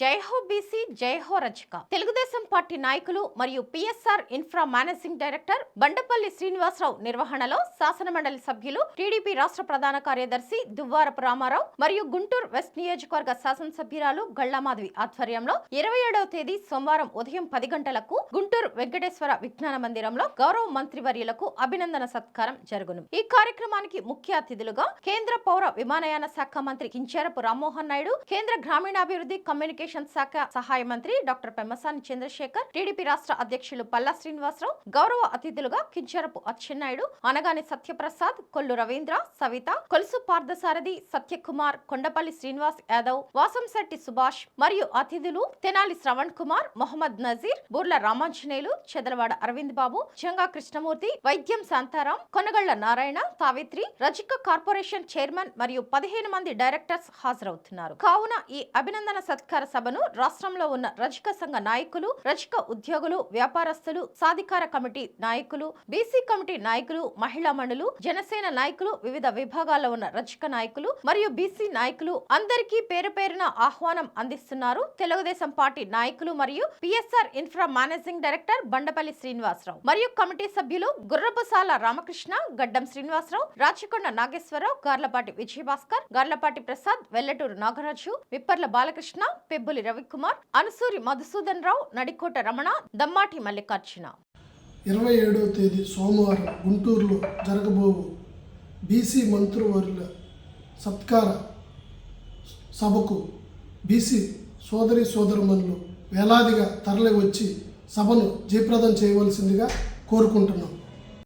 Jai Ho BC జైహో రచిక. Telugudesam party నాయకులు మరియు PSR infra managing director Bandapalli Srinivasarao నిర్వహణలో శాసనమండలి సభ్యులు టీడీపీ రాష్ట్ర ప్రధాన కార్యదర్శి దువ్వారపు రామారావు మరియు గుంటూరు వెస్ట్ నియోజకవర్గ శాసనసభ్యురాలు గళ్ళామాధవి ఆధ్వర్యంలో ఇరవై ఏడవ తేదీ సోమవారం ఉదయం పది గంటలకు గుంటూరు వెంకటేశ్వర విజ్ఞాన మందిరంలో గౌరవ మంత్రివర్యులకు అభినందన సత్కారం జరుగును. ఈ కార్యక్రమానికి ముఖ్య అతిథులుగా కేంద్ర పౌర విమానయాన శాఖ మంత్రి కించేరపు రామ్మోహన్ నాయుడు కేంద్ర గ్రామీణాభివృద్ధి కమ్యూనికేషన్ శాఖ సహాయ మంత్రి డాక్టర్ పెమ్మసాని చంద్రశేఖర్ టీడీపీ రాష్ట్ర అధ్యక్షులు పల్లా శ్రీనివాసరావు గౌరవ అతిథులుగా కించరపు అచ్చెన్నాయుడు అనగాని సత్యప్రసాద్ కొల్లు రవీంద్ర సవిత కొలుసు పార్థసారథి సత్యకుమార్ కొండపల్లి శ్రీనివాస్ యాదవ్ వాసంశెట్టి సుభాష్ మరియు అతిథులు తెనాలి శ్రవణ్ కుమార్ మొహమ్మద్ నజీర్ బూర్ల రామాంజనేయులు చెదలవాడ అరవింద్ బాబు జంగా కృష్ణమూర్తి వైద్యం శాంతారాం కొనగళ్ళ నారాయణ సావిత్రి రజిక కార్పొరేషన్ చైర్మన్ మరియు పదిహేను మంది డైరెక్టర్స్ హాజరవుతున్నారు. కావున ఈ అభినందన సత్కార సభను రాష్ట్రంలో ఉన్న రజక సంఘ నాయకులు రజక ఉద్యోగులు వ్యాపారస్తులు సాధికార కమిటీ నాయకులు బీసీ కమిటీ నాయకులు మహిళా మండలు జనసేన నాయకులు వివిధ విభాగాల్లో ఉన్న రజక నాయకులు మరియు బీసీ నాయకులు అందరికీ పేరు పేరున ఆహ్వానం అందిస్తున్నారు. తెలుగుదేశం పార్టీ నాయకులు మరియు PSR infra managing director Bandapalli Srinivasarao మరియు కమిటీ సభ్యులు గుర్రపుసాల రామకృష్ణ గడ్డం శ్రీనివాసరావు రాచకొండ నాగేశ్వరరావు గార్లపాటి విజయభాస్కర్ గార్లపాటి ప్రసాద్ వెల్లటూరు నాగరాజు విప్పర్ల బాలకృష్ణ పెబ్బులి రవికుమార్ అనసూరి మధుసూదన్ రావు నడికోట రమణ దమ్మాటి మల్లికార్జున. ఇరవై ఏడవ తేదీ సోమవారం గుంటూరులో జరగబోవు బీసీ మంత్రివర్యుల సత్కార సభకు బీసీ సోదరి సోదరుమణులు వేలాదిగా తరలి వచ్చి సభను జయప్రదం చేయవలసిందిగా కోరుకుంటున్నాం.